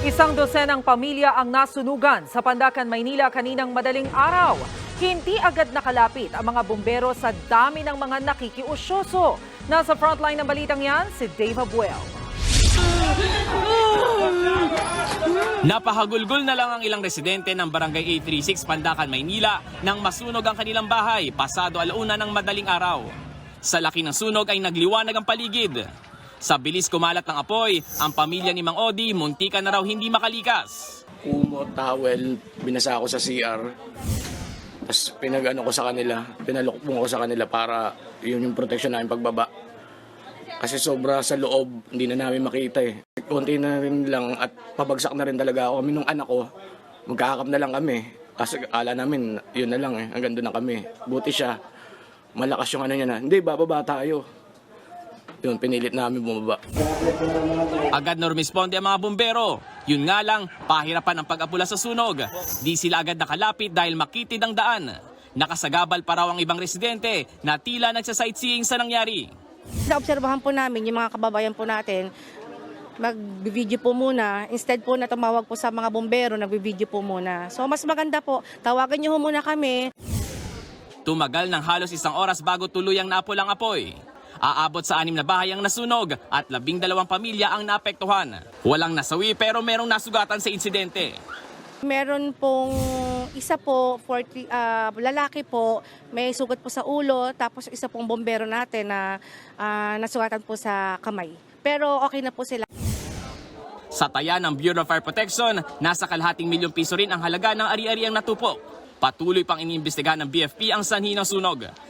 Isang dosenang pamilya ang nasunugan sa Pandacan, Maynila kaninang madaling araw. Hindi agad nakalapit ang mga bumbero sa dami ng mga nakikiusyoso. Nasa frontline ng balitang yan, si Dave Abuel. Napahagulgol na lang ang ilang residente ng Barangay 836 Pandacan, Maynila nang masunog ang kanilang bahay pasado alauna ng madaling araw. Sa laki ng sunog ay nagliwanag ang paligid. Sa bilis kumalat ng apoy, ang pamilya ni Mang Odi muntika na raw hindi makalikas. Kumo, towel, binasa ako sa CR. Tapos pinag-ano ko sa kanila, pinalukpong ko sa kanila para yun yung protection namin pagbaba. Kasi sobra sa loob, hindi na namin makita eh. Konti na rin lang at pabagsak na rin talaga ako. Kami nung anak ko, magkakakap na lang kami. Kasi ala namin, yun na lang eh, hanggang doon na kami. Buti siya, malakas yung ano niya na, hindi, bababa tayo. Yun, pinilit namin bumaba. Agad na rumisponde ang mga bumbero. Yun nga lang, pahirapan ang pag-apula sa sunog. Di sila agad nakalapit dahil makitid ang daan. Nakasagabal pa raw ang ibang residente na tila nagsasightseeing sa nangyari. Naobserbahan po namin yung mga kababayan po natin, mag-video po muna. Instead po na tumawag po sa mga bombero, nag-video po muna. So mas maganda po, tawagan niyo ho muna kami. Tumagal ng halos isang oras bago tuluyang napulang apoy. Aabot sa anim na bahay ang nasunog at labing dalawang pamilya ang naapektuhan. Walang nasawi pero merong nasugatan sa insidente. Meron pong isa po, 40, ah, lalaki po, may sugat po sa ulo, tapos isa pong bombero natin na ah, nasugatan po sa kamay. Pero okay na po sila. Sa taya ng Bureau of Fire Protection, nasa kalahating milyong piso rin ang halaga ng ari-ariang natupok. Patuloy pang iniimbestigahan ng BFP ang sanhi ng sunog.